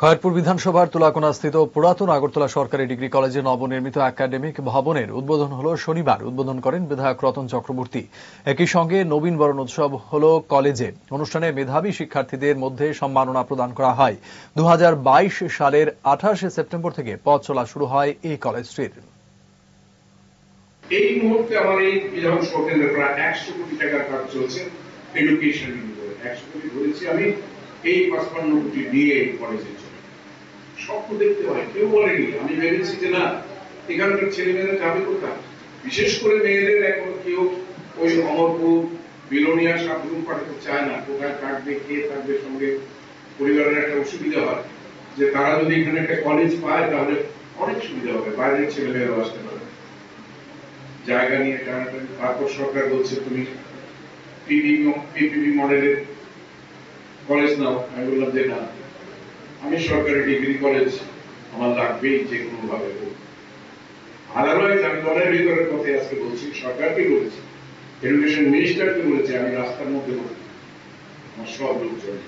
খয়েরপুর বিধানসভার তুলাকোনাস্থিত পুরাতন আগরতলা সরকারি ডিগ্রি কলেজে নবনির্মিত একাডেমিক ভবনের উদ্বোধন হল শনিবার। উদ্বোধন করেন বিধায়ক রতন চক্রবর্তী। একই সঙ্গে নবীন বরণ উৎসব হল কলেজে। অনুষ্ঠানে মেধাবী শিক্ষার্থীদের মধ্যে সম্মাননা প্রদান করা হয়। দু হাজার বাইশ সালের আঠাশে সেপ্টেম্বর থেকে পথ চলা শুরু হয় এই কলেজটির এই মুহূর্তে আমার এই বিধানসভা কেন্দ্রে প্রায় একশো কোটি টাকার কাজ চলছে এডুকেশন এই পাঁচপান্ন কোটি কলেজে স্বপ্ন দেখতে হয়, কেউ বলেনি, আমি ভেবেছি যে না এখানকার ছেলে মেয়েরা যাবে কোথায়? বিশেষ করে মেয়েদের এখন কেউ ওই অমরপুর, বিলোনিয়া সাবরুম পাঠাতে চায় না, কোথায় থাকবে, কে থাকবে সঙ্গে, পরিবারের একটা অসুবিধা হয়। যে তারা যদি এখানে একটা কলেজ পায়, তাহলে অনেক সুবিধা হবে, বাইরের ছেলে মেয়েরাও আসতে পারবে জায়গা নিয়ে টানাটানি, তারপর সরকার বলছে, তুমি পিপিপি মডেলের কলেজ নাও। আমি বললাম যে না। আমি সরকারি ডিগ্রি কলেজ আমার লাগবেই যে কোনো ভাবে হোক আদারওয়াইজ আমি দলের ভিতরের পথে আজকে বলছি, সরকারকে বলেছি এডুকেশন মিনিস্টারকে বলেছি, আমি রাস্তার মধ্যে বলছি, আমার সব লোকজন।